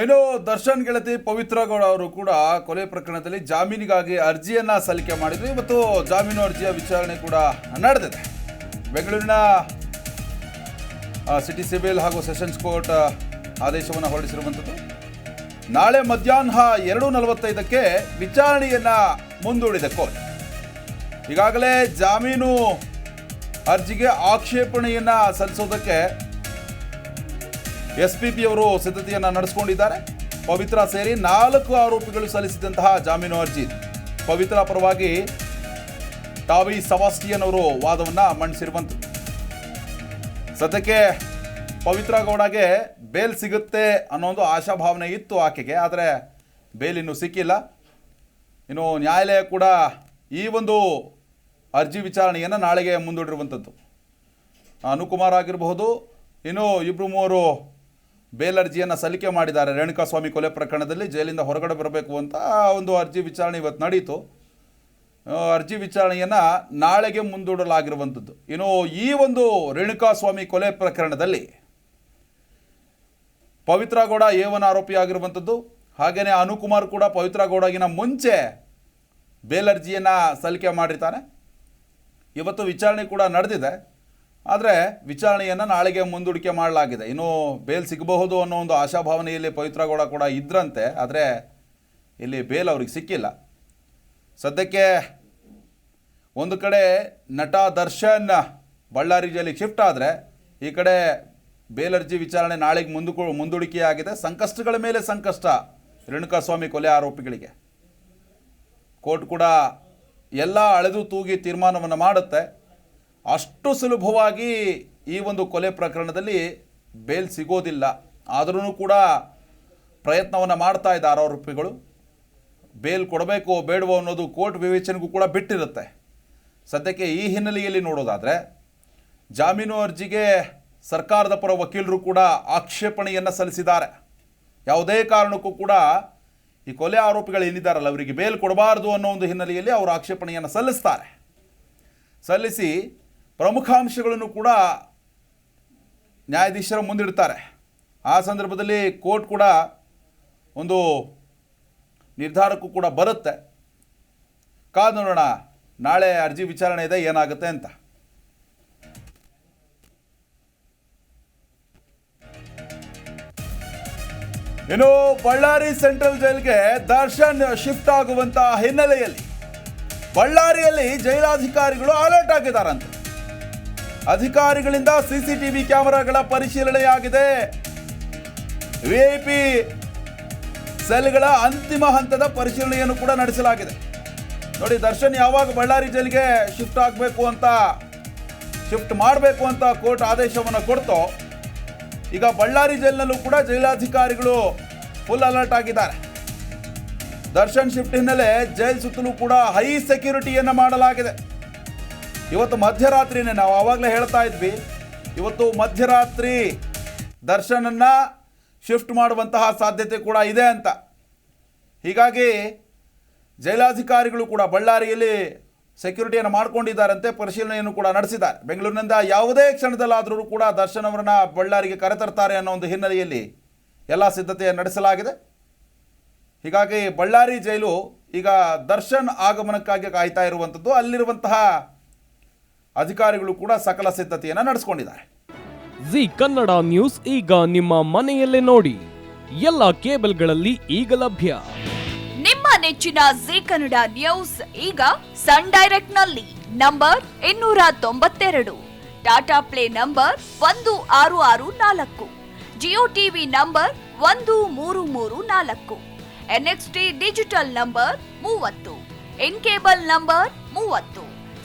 ಇನ್ನು ದರ್ಶನ್ ಗೆಳತಿ ಪವಿತ್ರ ಗೌಡ ಅವರು ಕೂಡ ಕೊಲೆ ಪ್ರಕರಣದಲ್ಲಿ ಜಾಮೀನಿಗಾಗಿ ಅರ್ಜಿಯನ್ನ ಸಲ್ಲಿಕೆ ಮಾಡಿದ್ರು ಇವತ್ತು ಜಾಮೀನು ಅರ್ಜಿಯ ವಿಚಾರಣೆ ಕೂಡ ನಡೆದಿದೆ. ಬೆಂಗಳೂರಿನ ಸಿಟಿ ಸಿವಿಲ್ ಹಾಗೂ ಸೆಷನ್ಸ್ ಕೋರ್ಟ್ ಆದೇಶವನ್ನು ಹೊರಡಿಸಿರುವಂಥದ್ದು. ನಾಳೆ ಮಧ್ಯಾಹ್ನ ಎರಡು ನಲವತ್ತೈದಕ್ಕೆ ವಿಚಾರಣೆಯನ್ನ ಮುಂದೂಡಿದೆ ಕೋರ್ಟ್. ಈಗಾಗಲೇ ಜಾಮೀನು ಅರ್ಜಿಗೆ ಆಕ್ಷೇಪಣೆಯನ್ನ ಸಲ್ಲಿಸೋದಕ್ಕೆ ಎಸ್ ಪಿ ಪಿ ಅವರು ಸಿದ್ಧತೆಯನ್ನು ನಡೆಸಿಕೊಂಡಿದ್ದಾರೆ. ಪವಿತ್ರ ಸೇರಿ ನಾಲ್ಕು ಆರೋಪಿಗಳು ಸಲ್ಲಿಸಿದಂತಹ ಜಾಮೀನು ಅರ್ಜಿ. ಪವಿತ್ರ ಪರವಾಗಿ ಟಾವಿ ಸವಾಸ್ಟಿಯನ್ ಅವರು ವಾದವನ್ನು ಮಂಡಿಸಿರುವಂಥದ್ದು ಸದ್ಯಕ್ಕೆ ಪವಿತ್ರ ಗೌಡಗೆ ಬೇಲ್ ಸಿಗುತ್ತೆ ಅನ್ನೋ ಒಂದು ಆಶಾಭಾವನೆ ಇತ್ತು ಆಕೆಗೆ, ಆದರೆ ಬೇಲ್ ಇನ್ನೂ ಸಿಕ್ಕಿಲ್ಲ. ಇನ್ನು ನ್ಯಾಯಾಲಯ ಕೂಡ ಈ ಒಂದು ಅರ್ಜಿ ವಿಚಾರಣೆಯನ್ನು ನಾಳೆಗೆ ಮುಂದೂಡಿರುವಂಥದ್ದು ಅನುಕುಮಾರ್ ಆಗಿರಬಹುದು, ಇನ್ನು ಇಬ್ಬರು ಮೂವರು ಬೇಲ್ ಅರ್ಜಿಯನ್ನು ಸಲ್ಲಿಕೆ ಮಾಡಿದ್ದಾರೆ. ರೇಣುಕಾಸ್ವಾಮಿ ಕೊಲೆ ಪ್ರಕರಣದಲ್ಲಿ ಜೈಲಿಂದ ಹೊರಗಡೆ ಬರಬೇಕು ಅಂತ ಒಂದು ಅರ್ಜಿ ವಿಚಾರಣೆ ಇವತ್ತು ನಡೀತು. ಅರ್ಜಿ ವಿಚಾರಣೆಯನ್ನು ನಾಳೆಗೆ ಮುಂದೂಡಲಾಗಿರುವಂಥದ್ದು. ಇನ್ನು ಈ ಒಂದು ರೇಣುಕಾಸ್ವಾಮಿ ಕೊಲೆ ಪ್ರಕರಣದಲ್ಲಿ ಪವಿತ್ರ ಗೌಡ ಏವನ ಆರೋಪಿಯಾಗಿರುವಂಥದ್ದು. ಹಾಗೆಯೇ ಅನುಕುಮಾರ್ ಕೂಡ ಪವಿತ್ರ ಗೌಡಗಿನ ಮುಂಚೆ ಬೇಲ್ ಅರ್ಜಿಯನ್ನು ಸಲ್ಲಿಕೆ ಮಾಡಿರ್ತಾನೆ. ಇವತ್ತು ವಿಚಾರಣೆ ಕೂಡ ನಡೆದಿದೆ. ಆದರೆ ವಿಚಾರಣೆಯನ್ನು ನಾಳೆಗೆ ಮುಂದೂಡಿಕೆ ಮಾಡಲಾಗಿದೆ. ಇನ್ನು ಬೇಲ್ ಸಿಗಬಹುದು ಅನ್ನೋ ಒಂದು ಆಶಾಭಾವನೆಯಲ್ಲಿ ಪವಿತ್ರಗೌಡ ಕೂಡ ಇದ್ರಂತೆ, ಆದರೆ ಇಲ್ಲಿ ಬೇಲ್ ಅವ್ರಿಗೆ ಸಿಕ್ಕಿಲ್ಲ. ಸದ್ಯಕ್ಕೆ ಒಂದು ಕಡೆ ನಟ ದರ್ಶನ್ ಬಳ್ಳಾರಿ ಜೈಲಿಗೆ ಶಿಫ್ಟ್ ಆದರೆ, ಈ ಕಡೆ ಬೇಲರ್ಜಿ ವಿಚಾರಣೆ ನಾಳೆಗೆ ಮುಂದೂಕು ಮುಂದೂಡಿಕೆಯಾಗಿದೆ. ಸಂಕಷ್ಟಗಳ ಮೇಲೆ ಸಂಕಷ್ಟ, ರೇಣುಕಾಸ್ವಾಮಿ ಕೊಲೆ ಆರೋಪಿಗಳಿಗೆ. ಕೋರ್ಟ್ ಕೂಡ ಎಲ್ಲ ಅಳೆದು ತೂಗಿ ತೀರ್ಮಾನವನ್ನು ಮಾಡುತ್ತೆ. ಅಷ್ಟು ಸುಲಭವಾಗಿ ಈ ಒಂದು ಕೊಲೆ ಪ್ರಕರಣದಲ್ಲಿ ಬೇಲ್ ಸಿಗೋದಿಲ್ಲ. ಆದರೂ ಕೂಡ ಪ್ರಯತ್ನವನ್ನು ಮಾಡ್ತಾ ಇದ್ದಾರೆ ಆರೋಪಿಗಳು. ಬೇಲ್ ಕೊಡಬೇಕು ಬೇಡವೋ ಅನ್ನೋದು ಕೋರ್ಟ್ ವಿವೇಚನೆಗೂ ಕೂಡ ಬಿಟ್ಟಿರುತ್ತೆ. ಸದ್ಯಕ್ಕೆ ಈ ಹಿನ್ನೆಲೆಯಲ್ಲಿ ನೋಡೋದಾದರೆ, ಜಾಮೀನು ಅರ್ಜಿಗೆ ಸರ್ಕಾರದ ಪರ ವಕೀಲರು ಕೂಡ ಆಕ್ಷೇಪಣೆಯನ್ನು ಸಲ್ಲಿಸಿದ್ದಾರೆ. ಯಾವುದೇ ಕಾರಣಕ್ಕೂ ಕೂಡ ಈ ಕೊಲೆ ಆರೋಪಿಗಳು ಏನಿದ್ದಾರಲ್ಲ, ಅವರಿಗೆ ಬೇಲ್ ಕೊಡಬಾರದು ಅನ್ನೋ ಒಂದು ಹಿನ್ನೆಲೆಯಲ್ಲಿ ಅವರು ಆಕ್ಷೇಪಣೆಯನ್ನು ಸಲ್ಲಿಸ್ತಾರೆ. ಸಲ್ಲಿಸಿ ಪ್ರಮುಖ ಅಂಶಗಳನ್ನು ಕೂಡ ನ್ಯಾಯಾಧೀಶರ ಮುಂದಿಡ್ತಾರೆ. ಆ ಸಂದರ್ಭದಲ್ಲಿ ಕೋರ್ಟ್ ಕೂಡ ಒಂದು ನಿರ್ಧಾರಕ್ಕೂ ಕೂಡ ಬರುತ್ತೆ. ಕಾದು ನೋಡೋಣ, ನಾಳೆ ಅರ್ಜಿ ವಿಚಾರಣೆ ಇದೆ, ಏನಾಗುತ್ತೆ ಅಂತ. ಇನ್ನು ಬಳ್ಳಾರಿ ಸೆಂಟ್ರಲ್ ಜೈಲ್ಗೆ ದರ್ಶನ್ ಶಿಫ್ಟ್ ಆಗುವಂತಹ ಹಿನ್ನೆಲೆಯಲ್ಲಿ ಬಳ್ಳಾರಿಯಲ್ಲಿ ಜೈಲಾಧಿಕಾರಿಗಳು ಅಲರ್ಟ್ ಆಗಿದ್ದಾರಂತೆ. ಅಧಿಕಾರಿಗಳಿಂದ ಸಿಸಿಟಿವಿ ಕ್ಯಾಮೆರಾಗಳ ಪರಿಶೀಲನೆಯಾಗಿದೆ. ವಿಐಪಿ ಸೆಲ್ಗಳ ಅಂತಿಮ ಹಂತದ ಪರಿಶೀಲನೆಯನ್ನು ಕೂಡ ನಡೆಸಲಾಗಿದೆ. ನೋಡಿ, ದರ್ಶನ್ ಯಾವಾಗ ಬಳ್ಳಾರಿ ಜೈಲಿಗೆ ಶಿಫ್ಟ್ ಆಗಬೇಕು ಅಂತ, ಶಿಫ್ಟ್ ಮಾಡಬೇಕು ಅಂತ ಕೋರ್ಟ್ ಆದೇಶವನ್ನು ಕೊಡ್ತೋ, ಈಗ ಬಳ್ಳಾರಿ ಜೈಲಿನಲ್ಲೂ ಕೂಡ ಜೈಲಾಧಿಕಾರಿಗಳು ಫುಲ್ ಅಲರ್ಟ್ ಆಗಿದ್ದಾರೆ. ದರ್ಶನ್ ಶಿಫ್ಟ್ ಹಿನ್ನೆಲೆ ಜೈಲ್ ಸುತ್ತಲೂ ಕೂಡ ಹೈ ಸೆಕ್ಯೂರಿಟಿಯನ್ನು ಮಾಡಲಾಗಿದೆ. ಇವತ್ತು ಮಧ್ಯರಾತ್ರಿನೇ ನಾವು ಆವಾಗಲೇ ಹೇಳ್ತಾ ಇದ್ವಿ. ಇವತ್ತು ಮಧ್ಯರಾತ್ರಿ ದರ್ಶನನ್ನ ಶಿಫ್ಟ್ ಮಾಡುವಂತಹ ಸಾಧ್ಯತೆ ಕೂಡ ಇದೆ ಅಂತ. ಹೀಗಾಗಿ ಜೈಲಾಧಿಕಾರಿಗಳು ಕೂಡ ಬಳ್ಳಾರಿಯಲ್ಲಿ ಸೆಕ್ಯೂರಿಟಿಯನ್ನು ಮಾಡಿಕೊಂಡಿದ್ದಾರಂತೆ, ಪರಿಶೀಲನೆಯನ್ನು ಕೂಡ ನಡೆಸಿದ್ದಾರೆ. ಬೆಂಗಳೂರಿನಿಂದ ಯಾವುದೇ ಕ್ಷಣದಲ್ಲಾದರೂ ಕೂಡ ದರ್ಶನ್ ಅವರನ್ನ ಬಳ್ಳಾರಿಗೆ ಕರೆತರ್ತಾರೆ ಅನ್ನೋ ಒಂದು ಹಿನ್ನೆಲೆಯಲ್ಲಿ ಎಲ್ಲ ಸಿದ್ಧತೆಯನ್ನು ನಡೆಸಲಾಗಿದೆ. ಹೀಗಾಗಿ ಬಳ್ಳಾರಿ ಜೈಲು ಈಗ ದರ್ಶನ್ ಆಗಮನಕ್ಕಾಗಿ ಕಾಯ್ತಾ ಇರುವಂಥದ್ದು ಅಲ್ಲಿರುವಂತಹ ಅಧಿಕಾರಿಗಳು ಕೂಡ ಸಕಲ ಸಿದ್ಧತೆಯನ್ನು ನಡೆಸಿಕೊಂಡಿದ್ದಾರೆ. ಜಿ ಕನ್ನಡ ನ್ಯೂಸ್ ಈಗ ನಿಮ್ಮ ಮನೆಯಲ್ಲೇ ನೋಡಿ. ಎಲ್ಲ ಕೇಬಲ್ಗಳಲ್ಲಿ ಈಗ ಲಭ್ಯ. ನಿಮ್ಮ ನೆಚ್ಚಿನ ಜಿ ಕನ್ನಡ ನ್ಯೂಸ್ ಈಗ ಸನ್ ಡೈರೆಕ್ಟ್ನಲ್ಲಿ ನಂಬರ್ ಇನ್ನೂರ ತೊಂಬತ್ತೆರಡು ಟಾಟಾ ಪ್ಲೇ ನಂಬರ್ ಒಂದು ಆರು ಆರು ನಾಲ್ಕು ಜಿಯೋ ಟಿವಿ ನಂಬರ್ ಒಂದು ಮೂರು ಮೂರು ನಾಲ್ಕು ಎನ್ಎಕ್ಸ್ಟಿ ಡಿಜಿಟಲ್ ನಂಬರ್ ಮೂವತ್ತು ಇನ್ ಕೇಬಲ್ ನಂಬರ್ ಮೂವತ್ತು.